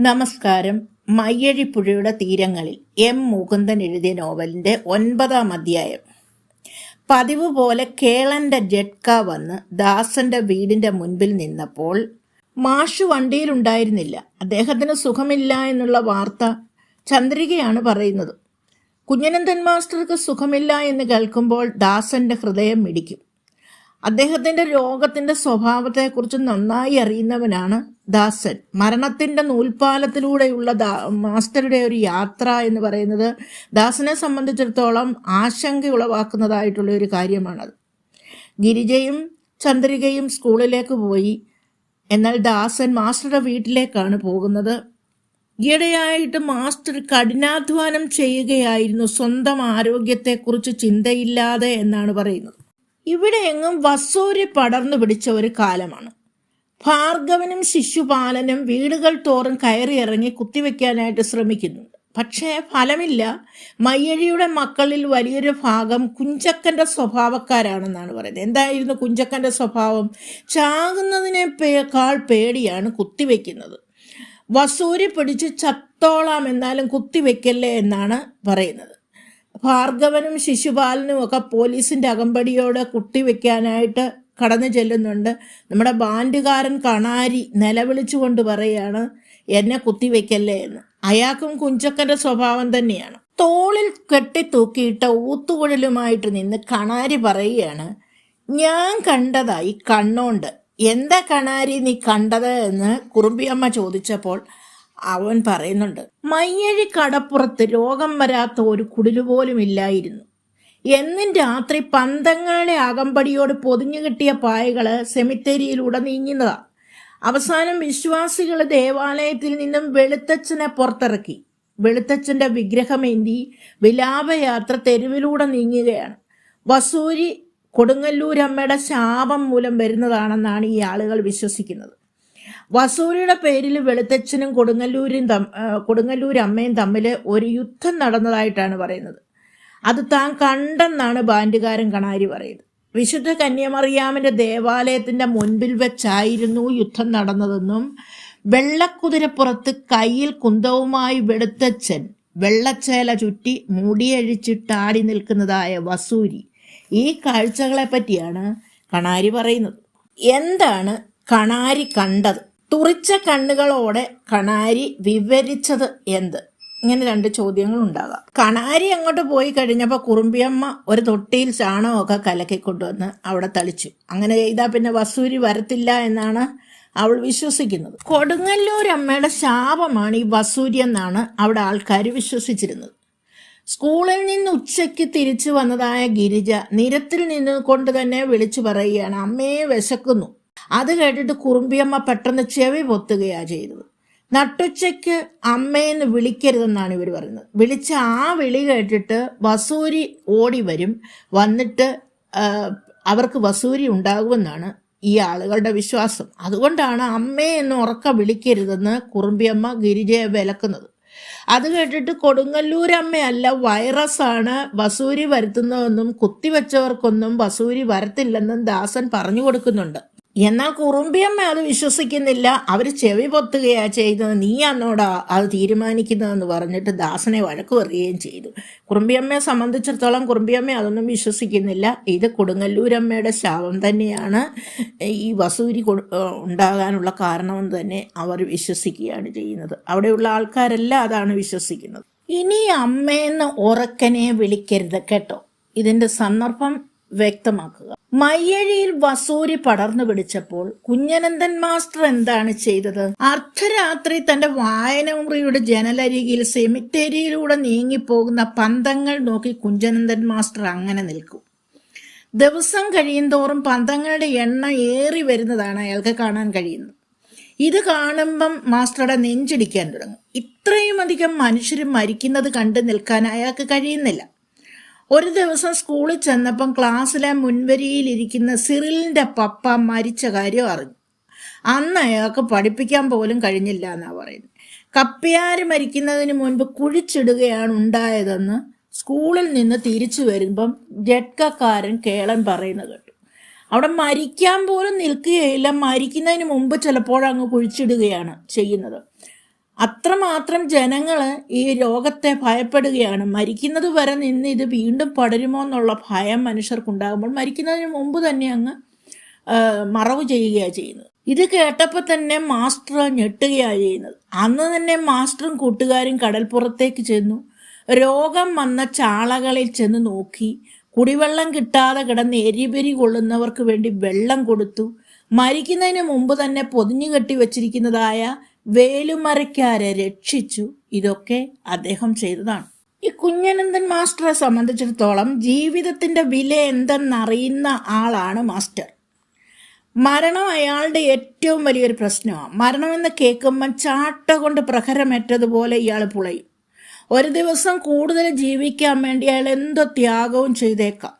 നമസ്കാരം. മയ്യഴിപ്പുഴയുടെ തീരങ്ങളിൽ എം. മുകുന്ദൻ എഴുതിയ നോവലിന്റെ ഒൻപതാം അധ്യായം. പതിവ് പോലെ കേളന്റെ ജഡ്ക വന്ന് ദാസന്റെ വീടിന്റെ മുൻപിൽ നിന്നപ്പോൾ മാഷു വണ്ടിയിലുണ്ടായിരുന്നില്ല. അദ്ദേഹത്തിന് സുഖമില്ല എന്നുള്ള വാർത്ത ചന്ദ്രികയാണ് പറയുന്നത്. കുഞ്ഞനന്ദൻ മാസ്റ്റർക്ക് സുഖമില്ല എന്ന് കേൾക്കുമ്പോൾ ദാസന്റെ ഹൃദയം മിടിക്കും അദ്ദേഹത്തിന്റെ രോഗത്തിന്റെ സ്വഭാവത്തെക്കുറിച്ച് നന്നായി അറിയുന്നവനാണ് ദാസൻ. മരണത്തിന്റെ നൂൽപാലത്തിലൂടെയുള്ള മാസ്റ്ററുടെ ഒരു യാത്ര എന്ന് പറയുന്നത് ദാസനെ സംബന്ധിച്ചിടത്തോളം ആശങ്ക ഉളവാക്കുന്നതായിട്ടുള്ള ഒരു കാര്യമാണത്. ഗിരിജയും ചന്ദ്രികയും സ്കൂളിലേക്ക് പോയി. എന്നാൽ ദാസൻ മാസ്റ്ററുടെ വീട്ടിലേക്കാണ് പോകുന്നത്. ഈയിടെയായിട്ട് മാസ്റ്റർ കഠിനാധ്വാനം ചെയ്യുകയായിരുന്നു. സ്വന്തം ആരോഗ്യത്തെക്കുറിച്ച് ചിന്തയില്ലാതെ എന്നാണ് പറയുന്നത്. ഇവിടെ എങ്ങും വസൂരി പടർന്നു പിടിച്ച ഒരു കാലമാണ്. ഭാർഗവനും ശിശുപാലനും വീടുകൾ തോറും കയറിയിറങ്ങി കുത്തിവെക്കാനായിട്ട് ശ്രമിക്കുന്നുണ്ട്. പക്ഷേ ഫലമില്ല. മയ്യഴിയുടെ മക്കളിൽ വലിയൊരു ഭാഗം കുഞ്ചക്കന്റെ സ്വഭാവക്കാരാണെന്നാണ് പറയുന്നത്. എന്തായിരുന്നു കുഞ്ചക്കന്റെ സ്വഭാവം? ചാകുന്നതിനെ ചാകുന്നതിനേക്കാൾ പേടിയാണ് കുത്തിവെക്കുന്നത്. വസൂരി പിടിച്ച് ചത്തോളാം എന്നാലും കുത്തിവെക്കല്ലേ എന്നാണ് പറയുന്നത്. ഭാർഗവനും ശിശുപാലനും ഒക്കെ പോലീസിന്റെ അകമ്പടിയോട് കുട്ടിവെക്കാനായിട്ട് കടന്നു ചെല്ലുന്നുണ്ട്. നമ്മുടെ ബാൻഡുകാരൻ കണാരി നിലവിളിച്ചുകൊണ്ട് പറയാണ് എന്നെ കുത്തിവെക്കല്ലേ എന്ന്. അയാൾക്കും കുഞ്ചക്കന്റെ സ്വഭാവം തന്നെയാണ്. തോളിൽ കെട്ടിത്തൂക്കിയിട്ട ഊത്തുകുഴലുമായിട്ട് നിന്ന് കണാരി പറയുകയാണ് ഞാൻ കണ്ടതായി കണ്ണോണ്ട്. എന്താ കണാരി നീ കണ്ടത്? എന്ന് കുറുമ്പിയമ്മ ചോദിച്ചപ്പോൾ അവൻ പറയുന്നുണ്ട് മയ്യഴി കടപ്പുറത്ത് രോഗം വരാത്ത ഒരു കുടിൽ പോലും ഇല്ലായിരുന്നു. എന്നും രാത്രി പന്തങ്ങളുടെ അകമ്പടിയോട് പൊതിഞ്ഞു കിട്ടിയ പായകൾ സെമിത്തേരിയിലൂടെ നീങ്ങുന്നതാ അവസാനം വിശ്വാസികൾ ദേവാലയത്തിൽ നിന്നും വെളുത്തച്ഛനെ പുറത്തിറക്കി. വെളുത്തച്ഛന്റെ വിഗ്രഹമേന്തി വിലാപയാത്ര തെരുവിലൂടെ നീങ്ങുകയാണ്. വസൂരി കൊടുങ്ങല്ലൂരമ്മയുടെ ശാപം മൂലം വരുന്നതാണെന്നാണ് ഈ ആളുകൾ വിശ്വസിക്കുന്നത്. വസൂരിയുടെ പേരിൽ വെളുത്തച്ഛനും കൊടുങ്ങല്ലൂരും തം അമ്മയും തമ്മിൽ ഒരു യുദ്ധം നടന്നതായിട്ടാണ് പറയുന്നത്. അത് താൻ കണ്ടെന്നാണ് ബാൻഡുകാരൻ കണാരി പറയുന്നത്. വിശുദ്ധ കന്യമറിയാമിന്റെ ദേവാലയത്തിന്റെ മുൻപിൽ വെച്ചായിരുന്നു യുദ്ധം നടന്നതെന്നും വെള്ളക്കുതിരപ്പുറത്ത് കയ്യിൽ കുന്തവുമായി വെളുത്തച്ഛൻ വെള്ളച്ചേല ചുറ്റി മുടിയഴിച്ചിട്ടാടി നിൽക്കുന്നതായ വസൂരി ഈ കാഴ്ചകളെ പറ്റിയാണ് കണാരി പറയുന്നത്. എന്താണ് കണാരി കണ്ടത്? തുറിച്ച കണ്ണുകളോടെ കണാരി വിവരിച്ചത് എന്ത്? ഇങ്ങനെ രണ്ട് ചോദ്യങ്ങൾ ഉണ്ടാകാം കണാരി അങ്ങോട്ട് പോയി കഴിഞ്ഞപ്പോൾ കുറുമ്പിയമ്മ ഒരു തൊട്ടിയിൽ ചാണകമൊക്കെ കലക്കി കൊണ്ടുവന്ന് അവിടെ തളിച്ചു. അങ്ങനെ ചെയ്താൽ പിന്നെ വസൂരി വരത്തില്ല എന്നാണ് അവൾ വിശ്വസിക്കുന്നത്. കൊടുങ്ങല്ലൂർ അമ്മയുടെ ശാപമാണ് ഈ വസൂരി എന്നാണ് അവിടെ ആൾക്കാർ വിശ്വസിച്ചിരുന്നത്. സ്കൂളിൽ നിന്ന് ഉച്ചയ്ക്ക് തിരിച്ചു വന്നതായ ഗിരിജ നിരത്തിൽ നിന്ന് കൊണ്ട് തന്നെ വിളിച്ചു പറയുകയാണ് അമ്മയെ വിശക്കുന്നു. അത് കേട്ടിട്ട് കുറുമ്പിയമ്മ പെട്ടെന്ന് ചെവി പൊത്തുകയാ ചെയ്തത്. നട്ടുച്ചയ്ക്ക് അമ്മയെന്ന് വിളിക്കരുതെന്നാണ് ഇവർ പറയുന്നത്. വിളിച്ച ആ വിളി കേട്ടിട്ട് വസൂരി ഓടി വരും. വന്നിട്ട് അവർക്ക് വസൂരി ഉണ്ടാകുമെന്നാണ് ഈ ആളുകളുടെ വിശ്വാസം. അതുകൊണ്ടാണ് അമ്മയെ എന്ന് ഉറക്ക വിളിക്കരുതെന്ന് കുറുമ്പിയമ്മ ഗിരിജയെ വിലക്കുന്നത്. അത് കേട്ടിട്ട് കൊടുങ്ങല്ലൂരമ്മയല്ല വൈറസാണ് വസൂരി വരുത്തുന്നതെന്നും കുത്തിവെച്ചവർക്കൊന്നും വസൂരി വരത്തില്ലെന്നും ദാസൻ പറഞ്ഞു കൊടുക്കുന്നുണ്ട്. എന്നാൽ കുറുമ്പിയമ്മ അത് വിശ്വസിക്കുന്നില്ല. അവർ ചെവി പൊത്തുകയാ ചെയ്തത്. നീ അന്നോടാ അത് തീരുമാനിക്കുന്നതെന്ന് പറഞ്ഞിട്ട് ദാസനെ വഴക്ക് പറയുകയും ചെയ്തു. കുറുമ്പിയമ്മയെ സംബന്ധിച്ചിടത്തോളം കുറുമ്പിയമ്മ അതൊന്നും വിശ്വസിക്കുന്നില്ല. ഇത് കൊടുങ്ങല്ലൂരമ്മയുടെ ശാപം തന്നെയാണ്. ഈ വസൂരി ഉണ്ടാകാനുള്ള കാരണമെന്ന് തന്നെ അവർ വിശ്വസിക്കുകയാണ് ചെയ്യുന്നത്. അവിടെയുള്ള ആൾക്കാരെല്ലാം അതാണ് വിശ്വസിക്കുന്നത്. ഇനി അമ്മയെന്ന് ഉറക്കനെ വിളിക്കരുത് കേട്ടോ. ഇതിന്റെ സന്ദർഭം വ്യക്തമാക്കുക. മയ്യഴിയിൽ വസൂരി പടർന്നു പിടിച്ചപ്പോൾ കുഞ്ഞനന്ദൻ മാസ്റ്റർ എന്താണ് ചെയ്തത്? അർദ്ധരാത്രി തന്റെ വായനമുറിയുടെ ജനലരികിൽ സെമിത്തേരിയിലൂടെ നീങ്ങിപ്പോകുന്ന പന്തങ്ങൾ നോക്കി കുഞ്ഞനന്ദൻ മാസ്റ്റർ അങ്ങനെ നിൽക്കും. ദിവസം കഴിയുന്തോറും പന്തങ്ങളുടെ എണ്ണം ഏറി വരുന്നതാണ് അയാൾക്ക് കാണാൻ കഴിയുന്നത്. ഇത് കാണുമ്പം മാസ്റ്ററുടെ നെഞ്ചിടിക്കാൻ തുടങ്ങും. ഇത്രയും അധികം മനുഷ്യർ മരിക്കുന്നത് കണ്ടു നിൽക്കാൻ അയാൾക്ക് കഴിയുന്നില്ല. ഒരു ദിവസം സ്കൂളിൽ ചെന്നപ്പം ക്ലാസ്സിലെ മുൻവരിയിലിരിക്കുന്ന സിറിലിന്റെ പപ്പ മരിച്ച കാര്യം അറിഞ്ഞു. അന്ന് അയാൾക്ക് പഠിപ്പിക്കാൻ പോലും കഴിഞ്ഞില്ല എന്നാണ് പറയുന്നത്. കപ്പിയാര് മരിക്കുന്നതിന് മുൻപ് കുഴിച്ചിടുകയാണ് ഉണ്ടായതെന്ന് സ്കൂളിൽ നിന്ന് തിരിച്ചു വരുമ്പം ജഡ്കക്കാരൻ കേളൻ പറയുന്നത് കേട്ടു. അവിടെ മരിക്കാൻ പോലും നിൽക്കുകയില്ല. മരിക്കുന്നതിന് മുമ്പ് ചിലപ്പോൾ അങ്ങ് കുഴിച്ചിടുകയാണ് ചെയ്യുന്നത്. അത്രമാത്രം ജനങ്ങൾ ഈ രോഗത്തെ ഭയപ്പെടുകയാണ്. മരിക്കുന്നത് വരെ നിന്ന് ഇത് വീണ്ടും പടരുമോ എന്നുള്ള ഭയം മനുഷ്യർക്കുണ്ടാകുമ്പോൾ മരിക്കുന്നതിന് മുമ്പ് തന്നെ അങ്ങ് മറവ് ചെയ്യുകയാണ് ചെയ്യുന്നത്. ഇത് കേട്ടപ്പോൾ തന്നെ മാസ്റ്റർ ഞെട്ടുകയാണ് ചെയ്യുന്നത്. അന്ന് തന്നെ മാസ്റ്ററും കൂട്ടുകാരും കടൽപ്പുറത്തേക്ക് ചെന്നു. രോഗം വന്ന ചാളകളിൽ ചെന്ന് നോക്കി. കുടിവെള്ളം കിട്ടാതെ കിടന്ന് എരിപെരി കൊള്ളുന്നവർക്ക് വേണ്ടി വെള്ളം കൊടുത്തു. മരിക്കുന്നതിന് മുമ്പ് തന്നെ പൊതിഞ്ഞു കെട്ടി വച്ചിരിക്കുന്നതായ വേലുമരക്കാരെ രക്ഷിച്ചു ഇതൊക്കെ അദ്ദേഹം ചെയ്തതാണ്. ഈ കുഞ്ഞനന്ദൻ മാസ്റ്ററെ സംബന്ധിച്ചിടത്തോളം ജീവിതത്തിന്റെ വില എന്തെന്നറിയുന്ന ആളാണ് മാസ്റ്റർ. മരണം അയാളുടെ ഏറ്റവും വലിയൊരു പ്രശ്നമാണ് മരണമെന്ന് കേൾക്കുമ്പം ചാട്ട കൊണ്ട് പ്രഹരമേറ്റതുപോലെ ഇയാൾ പുളയും. ഒരു ദിവസം കൂടുതൽ ജീവിക്കാൻ വേണ്ടി അയാൾ എന്തോ ത്യാഗവും ചെയ്തേക്കാം.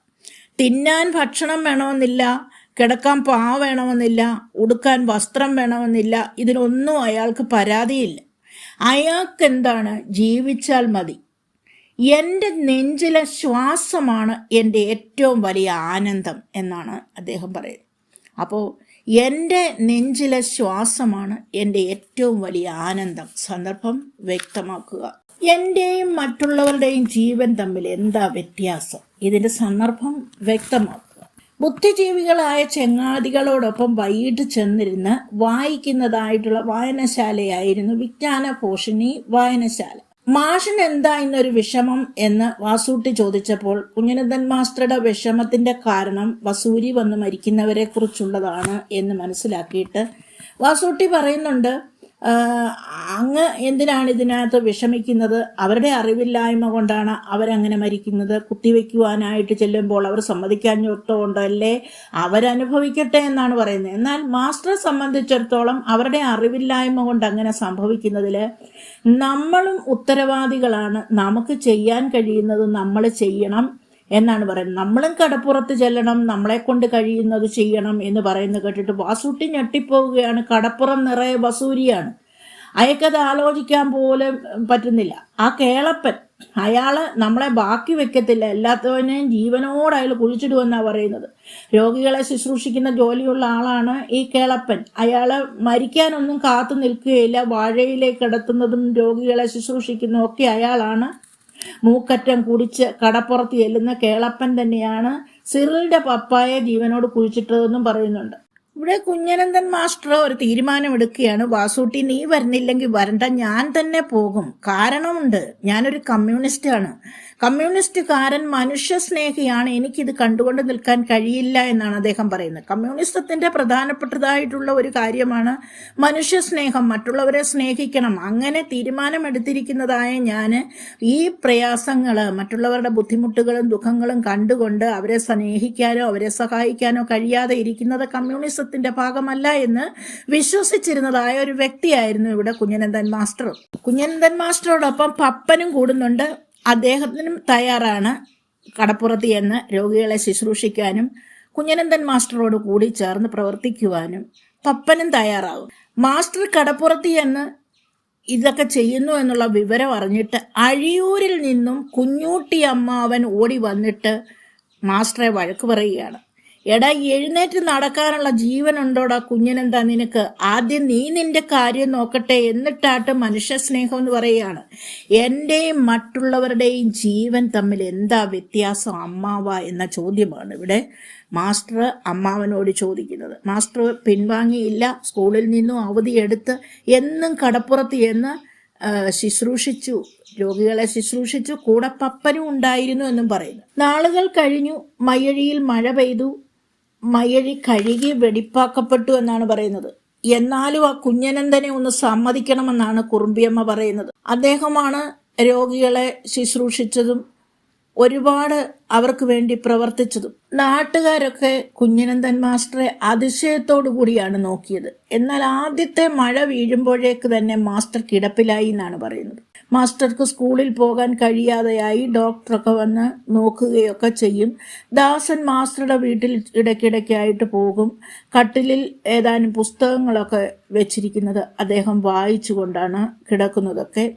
തിന്നാൻ ഭക്ഷണം വേണമെന്നില്ല കിടക്കാൻ പാ വേണമെന്നില്ല ഉടുക്കാൻ വസ്ത്രം വേണമെന്നില്ല ഇതിനൊന്നും അയാൾക്ക് പരാതിയില്ല. അയാൾക്ക് എന്താണ് ജീവിച്ചാൽ മതി. എന്റെ നെഞ്ചിലെ ശ്വാസമാണ് എന്റെ ഏറ്റവും വലിയ ആനന്ദം എന്നാണ് അദ്ദേഹം പറയുന്നത്. അപ്പോൾ എന്റെ നെഞ്ചിലെ ശ്വാസമാണ് എന്റെ ഏറ്റവും വലിയ ആനന്ദം. സന്ദർഭം വ്യക്തമാക്കുക. എന്റെയും മറ്റുള്ളവരുടെയും ജീവൻ തമ്മിൽ എന്താ വ്യത്യാസം? ഇതിന്റെ സന്ദർഭം വ്യക്തമാക്കുക ബുദ്ധിജീവികളായ ചെങ്ങാതികളോടൊപ്പം വൈകിട്ട് ചെന്നിരുന്ന് വായിക്കുന്നതായിട്ടുള്ള വായനശാലയായിരുന്നു വിജ്ഞാന പോഷിണി വായനശാല. മാഷിന് എന്താ ഇന്നൊരു വിഷമം എന്ന് വാസൂട്ടി ചോദിച്ചപ്പോൾ കുഞ്ഞനന്ദൻ മാസ്റ്ററുടെ വിഷമത്തിന്റെ കാരണം വസൂരി വന്ന് മരിക്കുന്നവരെ കുറിച്ചുള്ളതാണ് എന്ന് മനസ്സിലാക്കിയിട്ട് വാസൂട്ടി പറയുന്നുണ്ട് "ആ, അങ്ങ് എന്തിനാണ് ഇതിനകത്ത് വിഷമിക്കുന്നത്? അവരുടെ അറിവില്ലായ്മ കൊണ്ടാണ് അവരങ്ങനെ മരിക്കുന്നത്. കുത്തിവെക്കുവാനായിട്ട് ചെല്ലുമ്പോൾ അവർ സമ്മതിക്കാഞ്ഞിട്ടുകൊണ്ടല്ലേ അവരനുഭവിക്കട്ടെ എന്നാണ് പറയുന്നത്. എന്നാൽ മാസ്റ്ററെ സംബന്ധിച്ചിടത്തോളം അവരുടെ അറിവില്ലായ്മ കൊണ്ട് അങ്ങനെ സംഭവിക്കുന്നതിൽ നമ്മളും ഉത്തരവാദികളാണ്. നമുക്ക് ചെയ്യാൻ കഴിയുന്നത് നമ്മൾ ചെയ്യണം. എന്നാണ് പറയുന്നത്. നമ്മളും കടപ്പുറത്ത് ചെല്ലണം നമ്മളെ കൊണ്ട് കഴിയുന്നത് ചെയ്യണം എന്ന് പറയുന്നത് കേട്ടിട്ട് വാസൂട്ടി ഞെട്ടിപ്പോവുകയാണ്. കടപ്പുറം നിറയെ വസൂരിയാണ്. അയക്കത് ആലോചിക്കാൻ പോലും പറ്റുന്നില്ല. ആ കേളപ്പൻ അയാൾ നമ്മളെ ബാക്കി വെക്കത്തില്ല. എല്ലാത്തവനെയും ജീവനോട് അയാൾ കുഴിച്ചിടുമെന്നാണ് പറയുന്നത്. രോഗികളെ ശുശ്രൂഷിക്കുന്ന ജോലിയുള്ള ആളാണ് ഈ കേളപ്പൻ. അയാൾ മരിക്കാനൊന്നും കാത്തു നിൽക്കുകയില്ല. വാഴയിലേക്ക് കിടത്തുന്നതും രോഗികളെ ശുശ്രൂഷിക്കുന്നതും ഒക്കെ അയാളാണ്. മൂക്കറ്റം കുടിച്ച് കടപ്പുറത്ത് ചെല്ലുന്ന കേളപ്പൻ തന്നെയാണ് സിറിലിന്റെ പപ്പായെ ജീവനോട് കുഴിച്ചിട്ടതെന്നും പറയുന്നുണ്ട്. ഇവിടെ കുഞ്ഞനന്ദൻ മാസ്റ്റർ ഒരു തീരുമാനം തീരുമാനമെടുക്കുകയാണ്. വാസൂട്ടി നീ വരുന്നില്ലെങ്കിൽ വരണ്ട. ഞാൻ തന്നെ പോകും. കാരണമുണ്ട്. ഞാനൊരു കമ്മ്യൂണിസ്റ്റാണ്. കമ്മ്യൂണിസ്റ്റുകാരൻ മനുഷ്യ സ്നേഹിയാണ് എനിക്കിത് കണ്ടുകൊണ്ട് നിൽക്കാൻ കഴിയില്ല എന്നാണ് അദ്ദേഹം പറയുന്നത്. കമ്മ്യൂണിസത്തിന്റെ പ്രധാനപ്പെട്ടതായിട്ടുള്ള ഒരു കാര്യമാണ് മനുഷ്യ സ്നേഹം മറ്റുള്ളവരെ സ്നേഹിക്കണം. അങ്ങനെ തീരുമാനമെടുത്തിരിക്കുന്നതായ ഞാൻ ഈ പ്രയാസങ്ങൾ മറ്റുള്ളവരുടെ ബുദ്ധിമുട്ടുകളും ദുഃഖങ്ങളും കണ്ടുകൊണ്ട് അവരെ സ്നേഹിക്കാനോ അവരെ സഹായിക്കാനോ കഴിയാതെ ഇരിക്കുന്നത് കമ്മ്യൂണിസത്തിന്റെ ഭാഗമല്ല എന്ന് വിശ്വസിച്ചിരുന്നതായ ഒരു വ്യക്തിയായിരുന്നു ഇവിടെ കുഞ്ഞനന്ദൻ മാസ്റ്റർ. കുഞ്ഞനന്ദൻ മാസ്റ്ററോടൊപ്പം പപ്പനും കൂടുന്നുണ്ട്. അദ്ദേഹത്തിനും തയ്യാറാണ് കടപ്പുറത്ത് ചെന്ന് രോഗികളെ ശുശ്രൂഷിക്കാനും കുഞ്ഞനന്ദൻ മാസ്റ്ററോട് കൂടി ചേർന്ന് പ്രവർത്തിക്കുവാനും പപ്പനും തയ്യാറാകും. മാസ്റ്റർ കടപ്പുറത്ത് ചെന്ന് ഇതൊക്കെ ചെയ്യുന്നു എന്നുള്ള വിവരം അറിഞ്ഞിട്ട് അഴിയൂരിൽ നിന്നും കുഞ്ഞൂട്ടി അമ്മാവൻ ഓടി വന്നിട്ട് മാസ്റ്ററെ വഴക്ക് പറയുകയാണ്. എടാ എഴുന്നേറ്റ് നടക്കാനുള്ള ജീവൻ ഉണ്ടോടാ കുഞ്ഞനെന്താ നിനക്ക്? ആദ്യം നീ നിന്റെ കാര്യം നോക്കട്ടെ എന്നിട്ടാട്ട് മനുഷ്യ സ്നേഹം എന്ന് പറയുകയാണ്. എന്റെയും മറ്റുള്ളവരുടെയും ജീവൻ തമ്മിൽ എന്താ വ്യത്യാസം അമ്മാവ എന്ന ചോദ്യമാണ് ഇവിടെ മാസ്റ്റർ അമ്മാവനോട് ചോദിക്കുന്നത്. മാസ്റ്റർ പിൻവാങ്ങിയില്ല സ്കൂളിൽ നിന്നും അവധിയെടുത്ത് എന്നും കടപ്പുറത്ത് എന്ന് ശുശ്രൂഷിച്ചു. രോഗികളെ ശുശ്രൂഷിച്ചു കൂടെ പപ്പനും ഉണ്ടായിരുന്നു എന്നും പറയുന്നു. നാളുകൾ കഴിഞ്ഞു മയ്യഴിയിൽ മഴ പെയ്തു. മയ്യഴി കഴുകി വെടിപ്പാക്കപ്പെട്ടു എന്നാണ് പറയുന്നത്. എന്നാലും ആ കുഞ്ഞനന്ദനെ ഒന്ന് സമ്മതിക്കണമെന്നാണ് കുറുമ്പിയമ്മ പറയുന്നത്. അദ്ദേഹമാണ് രോഗികളെ ശുശ്രൂഷിച്ചതും ഒരുപാട് അവർക്ക് വേണ്ടി പ്രവർത്തിച്ചതും നാട്ടുകാരൊക്കെ കുഞ്ഞനന്ദൻ മാസ്റ്ററെ അതിശയത്തോടു കൂടിയാണ് നോക്കിയത്. എന്നാൽ ആദ്യത്തെ മഴ വീഴുമ്പോഴേക്ക് തന്നെ മാസ്റ്റർ കിടപ്പിലായി എന്നാണ് പറയുന്നത്. മാസ്റ്റർക്ക് സ്കൂളിൽ പോകാൻ കഴിയാതെയായി ഡോക്ടറൊക്കെ വന്ന് നോക്കുകയൊക്കെ ചെയ്യും. ദാസൻ മാസ്റ്ററുടെ വീട്ടിൽ ഇടയ്ക്കിടയ്ക്കായിട്ട് പോകും. കട്ടിലിൽ ഏതാനും പുസ്തകങ്ങളൊക്കെ വെച്ചിരിക്കുന്നത് അദ്ദേഹം വായിച്ചുകൊണ്ടാണ് കിടക്കുന്നതൊക്കെ.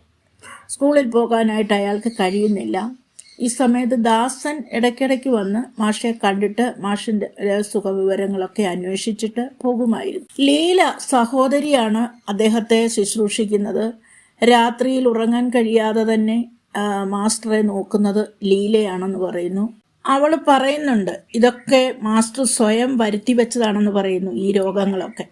സ്കൂളിൽ പോകാനായിട്ട് അയാൾക്ക് കഴിയുന്നില്ല. ഈ സമയത്ത് ദാസൻ ഇടയ്ക്കിടയ്ക്ക് വന്ന് മാഷയെ കണ്ടിട്ട് മാഷിന്റെ സുഖവിവരങ്ങളൊക്കെ അന്വേഷിച്ചിട്ട് പോകുമായിരുന്നു. ലീല സഹോദരിയാണ് അദ്ദേഹത്തെ ശുശ്രൂഷിക്കുന്നത്. രാത്രിയിൽ ഉറങ്ങാൻ കഴിയാതെ തന്നെ മാസ്റ്ററെ നോക്കുന്നത് ലീലയാണെന്ന് പറയുന്നു. അവൾ പറയുന്നുണ്ട് ഇതൊക്കെ മാസ്റ്റർ സ്വയം വരുത്തി വെച്ചതാണെന്ന് പറയുന്നു ഈ രോഗങ്ങളൊക്കെ.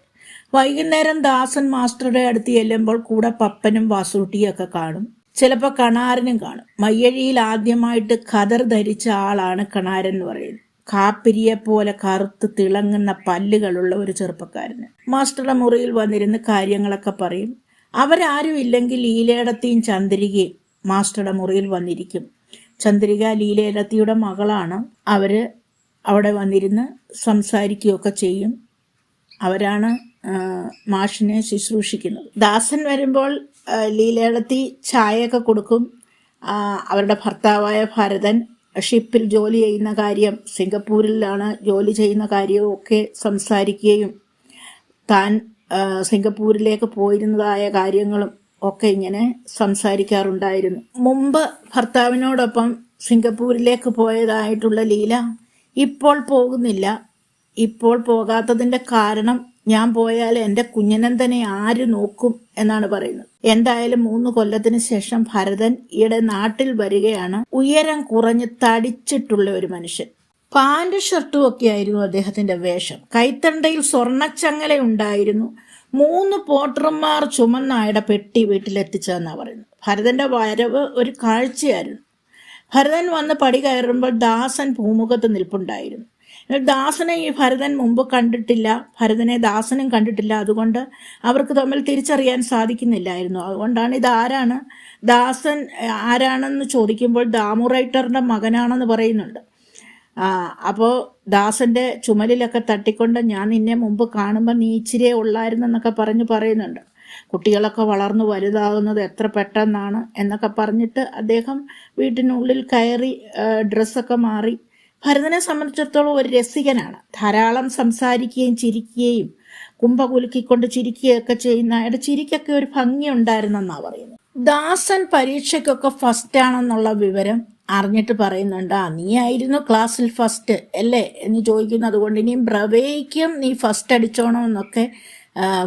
വൈകുന്നേരം ദാസൻ മാസ്റ്ററുടെ അടുത്ത് ചെല്ലുമ്പോൾ കൂടെ പപ്പനും വാസൂട്ടിയൊക്കെ കാണും. ചിലപ്പോൾ കണാരനും കാണും. മയ്യഴിയിൽ ആദ്യമായിട്ട് ഖദർ ധരിച്ച ആളാണ് കണാരൻ എന്ന് പറയുന്നത്. കാപ്പിരിയെ പോലെ കറുത്ത് തിളങ്ങുന്ന പല്ലുകളുള്ള ഒരു ചെറുപ്പക്കാരന്. മാസ്റ്ററുടെ മുറിയിൽ വന്നിരുന്ന് കാര്യങ്ങളൊക്കെ പറയും. അവരാരും ഇല്ലെങ്കിൽ ലീലയിടത്തെയും ചന്ദ്രികയും മാസ്റ്ററുടെ മുറിയിൽ വന്നിരിക്കും. ചന്ദ്രിക ലീലയിടത്തിയുടെ മകളാണ്. അവർ അവിടെ വന്നിരുന്ന് സംസാരിക്കുകയൊക്കെ ചെയ്യും. അവരാണ് മാഷിനെ ശുശ്രൂഷിക്കുന്നത്. ദാസൻ വരുമ്പോൾ ലീലയിടത്തി ചായയൊക്കെ കൊടുക്കും. അവരുടെ ഭർത്താവായ ഭരതൻ ഷിപ്പിൽ ജോലി ചെയ്യുന്ന കാര്യം സിംഗപ്പൂരിലാണ് ജോലി ചെയ്യുന്ന കാര്യവും ഒക്കെ സംസാരിക്കുകയും താൻ സിംഗപ്പൂരിലേക്ക് പോയിരുന്നതായ കാര്യങ്ങളും ഒക്കെ ഇങ്ങനെ സംസാരിക്കാറുണ്ടായിരുന്നു. മുമ്പ് ഭർത്താവിനോടൊപ്പം സിംഗപ്പൂരിലേക്ക് പോയതായിട്ടുള്ള ലീല ഇപ്പോൾ പോകുന്നില്ല. ഇപ്പോൾ പോകാത്തതിന്റെ കാരണം ഞാൻ പോയാൽ എന്റെ കുഞ്ഞനന്ദനെ ആര് നോക്കും എന്നാണ് പറയുന്നത്. എന്തായാലും മൂന്ന് കൊല്ലത്തിന് ശേഷം ഭരതൻ ഈയിടെ നാട്ടിൽ വരികയാണ്. ഉയരം കുറഞ്ഞ് തടിച്ചിട്ടുള്ള ഒരു മനുഷ്യൻ. പാന്റ് ഷർട്ടും ഒക്കെ ആയിരുന്നു അദ്ദേഹത്തിന്റെ വേഷം. കൈത്തണ്ടയിൽ സ്വർണച്ചങ്ങല ഉണ്ടായിരുന്നു. മൂന്ന് പോട്ടർമാർ ചുമന്നായുടെ പെട്ടി വീട്ടിലെത്തിച്ചതെന്നാണ് പറയുന്നത്. ഭരതന്റെ വരവ് ഒരു കാഴ്ചയായിരുന്നു. ഭരതൻ വന്ന് പടി കയറുമ്പോൾ ദാസൻ ഭൂമുഖത്ത് നിൽപ്പുണ്ടായിരുന്നു. ദാസനെ ഈ ഭരതൻ മുമ്പ് കണ്ടിട്ടില്ല. ഭരതനെ ദാസനും കണ്ടിട്ടില്ല. അതുകൊണ്ട് അവർക്ക് തമ്മിൽ തിരിച്ചറിയാൻ സാധിക്കുന്നില്ലായിരുന്നു. അതുകൊണ്ടാണ് ഇത് ആരാണ് ദാസൻ ആരാണെന്ന് ചോദിക്കുമ്പോൾ ദാമുറൈറ്ററിന്റെ മകനാണെന്ന് പറയുന്നുണ്ട്. അപ്പോൾ ദാസന്റെ ചുമലിലൊക്കെ തട്ടിക്കൊണ്ട് ഞാൻ നിന്നെ മുമ്പ് കാണുമ്പോൾ നീ ഇച്ചിരിയേ ഉള്ളായിരുന്നെന്നൊക്കെ പറഞ്ഞ് പറയുന്നുണ്ട്. കുട്ടികളൊക്കെ വളർന്നു വലുതാകുന്നത് എത്ര പെട്ടെന്നാണ് എന്നൊക്കെ പറഞ്ഞിട്ട് അദ്ദേഹം വീട്ടിനുള്ളിൽ കയറി ഡ്രസ്സൊക്കെ മാറി ഭരതനെ സംബന്ധിച്ചിടത്തോളം ഒരു രസികനാണ്. ധാരാളം സംസാരിക്കുകയും ചിരിക്കുകയും കുമ്പ കുലുക്കിക്കൊണ്ട് ചിരിക്കുകയൊക്കെ ചെയ്യുന്ന അയാളുടെ ചിരിക്കൊക്കെ ഒരു ഭംഗി ഉണ്ടായിരുന്നെന്നാണ് പറയുന്നത്. ദാസൻ പരീക്ഷയ്ക്കൊക്കെ ഫസ്റ്റ് ആണെന്നുള്ള വിവരം അറിഞ്ഞിട്ട് പറയുന്നുണ്ട് ആ നീ ആയിരുന്നു ക്ലാസ്സിൽ ഫസ്റ്റ് അല്ലേ? എന്ന് ചോദിക്കുന്നത് കൊണ്ട് ഇനിയും ബ്രവേയ്ക്കും നീ ഫസ്റ്റ് അടിച്ചോണമെന്നൊക്കെ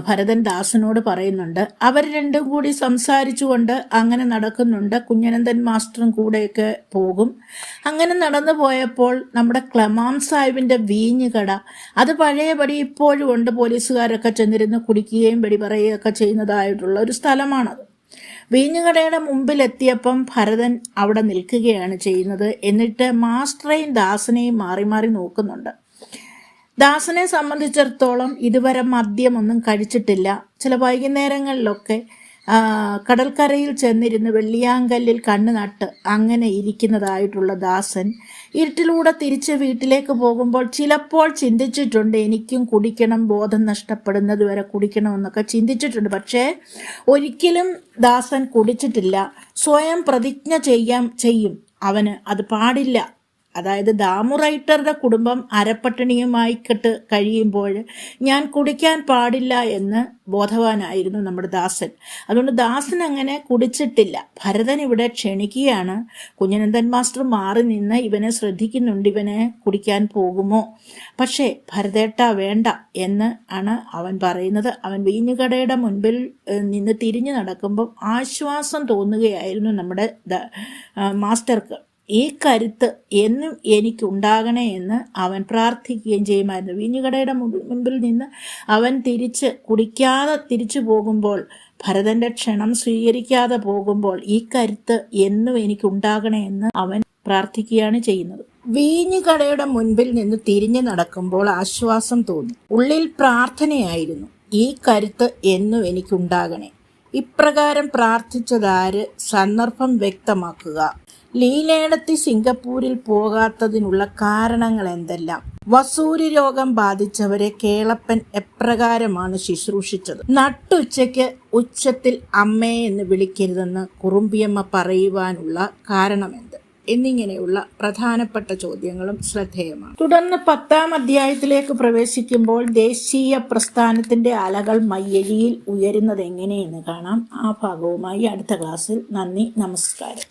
ഭരതൻ ദാസനോട് പറയുന്നുണ്ട്. അവർ രണ്ടും കൂടി സംസാരിച്ചുകൊണ്ട് അങ്ങനെ നടക്കുന്നുണ്ട്. കുഞ്ഞനന്ദൻ മാസ്റ്ററും കൂടെയൊക്കെ പോകും. അങ്ങനെ നടന്നു പോയപ്പോൾ നമ്മുടെ ക്ലമാം സാഹിബിന്റെ വീഞ്ഞുകട അത് പഴയപടി ഇപ്പോഴും ഉണ്ട്. പോലീസുകാരൊക്കെ ചെന്നിരുന്ന് കുടിക്കുകയും വെടി പറയുകയൊക്കെ ചെയ്യുന്നതായിട്ടുള്ള ഒരു സ്ഥലമാണത്. വീഞ്ഞുകടയുടെ മുമ്പിലെത്തിയപ്പം ഭരതൻ അവിടെ നിൽക്കുകയാണ് ചെയ്യുന്നത്. എന്നിട്ട് മാസ്റ്ററെയും ദാസനെയും മാറി മാറി നോക്കുന്നുണ്ട്. ദാസനെ സംബന്ധിച്ചിടത്തോളം ഇതുവരെ മദ്യമൊന്നും കഴിച്ചിട്ടില്ല. ചില വൈകുന്നേരങ്ങളിലൊക്കെ കടൽക്കരയിൽ ചെന്നിരുന്ന് വെള്ളിയാങ്കല്ലിൽ കണ്ണു നട്ട് അങ്ങനെ ഇരിക്കുന്നതായിട്ടുള്ള ദാസൻ ഇരുട്ടിലൂടെ തിരിച്ച് വീട്ടിലേക്ക് പോകുമ്പോൾ ചിലപ്പോൾ ചിന്തിച്ചിട്ടുണ്ട് എനിക്കും കുടിക്കണം ബോധം നഷ്ടപ്പെടുന്നത് വരെ കുടിക്കണമെന്നൊക്കെ ചിന്തിച്ചിട്ടുണ്ട്. പക്ഷേ ഒരിക്കലും ദാസൻ കുടിച്ചിട്ടില്ല. സ്വയം പ്രതിജ്ഞ ചെയ്യാം ചെയ്യും. അവന് അത് പാടില്ല. അതായത് ദാമു റൈറ്ററുടെ കുടുംബം അരപ്പട്ടിണിയുമായി കെട്ട് കഴിയുമ്പോൾ ഞാൻ കുടിക്കാൻ പാടില്ല എന്ന് ബോധവാനായിരുന്നു നമ്മുടെ ദാസൻ. അതുകൊണ്ട് ദാസൻ അങ്ങനെ കുടിച്ചിട്ടില്ല. ഭരതൻ ഇവിടെ ക്ഷണിക്കുകയാണ്. കുഞ്ഞനന്ദൻ മാസ്റ്റർ മാറി നിന്ന് ഇവനെ ശ്രദ്ധിക്കുന്നുണ്ട്. ഇവനെ കുടിക്കാൻ പോകുമോ? പക്ഷേ ഭരതേട്ട വേണ്ട എന്ന് ആണ് അവൻ പറയുന്നത്. അവൻ വീഞ്ഞുകടയുടെ മുൻപിൽ നിന്ന് തിരിഞ്ഞു നടക്കുമ്പോൾ ആശ്വാസം തോന്നുകയായിരുന്നു നമ്മുടെ മാസ്റ്റർക്ക്. ഈ കരുത്ത് എന്നും എനിക്കുണ്ടാകണേ എന്ന് അവൻ പ്രാർത്ഥിക്കുകയും ചെയ്യുമായിരുന്നു വീഞ്ഞുകടയുടെ മുമ്പിൽ നിന്ന് അവൻ തിരിച്ച് കുടിക്കാതെ തിരിച്ചു പോകുമ്പോൾ ഭരതന്റെ ക്ഷണം സ്വീകരിക്കാതെ പോകുമ്പോൾ ഈ കരുത്ത് എന്നും എനിക്കുണ്ടാകണേ എന്ന് അവൻ പ്രാർത്ഥിക്കുകയാണ് ചെയ്യുന്നത്. വീഞ്ഞുകടയുടെ മുൻപിൽ നിന്ന് തിരിഞ്ഞു നടക്കുമ്പോൾ ആശ്വാസം തോന്നി. ഉള്ളിൽ പ്രാർത്ഥനയായിരുന്നു. ഈ കരുത്ത് എന്നും എനിക്കുണ്ടാകണേ. ഇപ്രകാരം പ്രാർത്ഥിച്ചതാര് സന്ദർഭം വ്യക്തമാക്കുക. ലീലേടത്തി സിംഗപ്പൂരിൽ പോകാത്തതിനുള്ള കാരണങ്ങൾ എന്തെല്ലാം? വസൂരി രോഗം ബാധിച്ചവരെ കേളപ്പൻ എപ്രകാരമാണ് ശുശ്രൂഷിച്ചത്? നട്ടുച്ചയ്ക്ക് ഉച്ചത്തിൽ അമ്മേ എന്ന് വിളിക്കരുതെന്ന് കുറുമ്പിയമ്മ പറയുവാനുള്ള കാരണമെന്ത്? എന്നിങ്ങനെയുള്ള പ്രധാനപ്പെട്ട ചോദ്യങ്ങളും ശ്രദ്ധേയമാണ്. തുടർന്ന് പത്താം അധ്യായത്തിലേക്ക് പ്രവേശിക്കുമ്പോൾ ദേശീയ പ്രസ്ഥാനത്തിന്റെ അലകൾ മയ്യഴിയിൽ ഉയരുന്നത് എങ്ങനെയെന്ന് കാണാം. ആ ഭാഗവുമായി അടുത്ത ക്ലാസ്സിൽ നന്ദി നമസ്കാരം.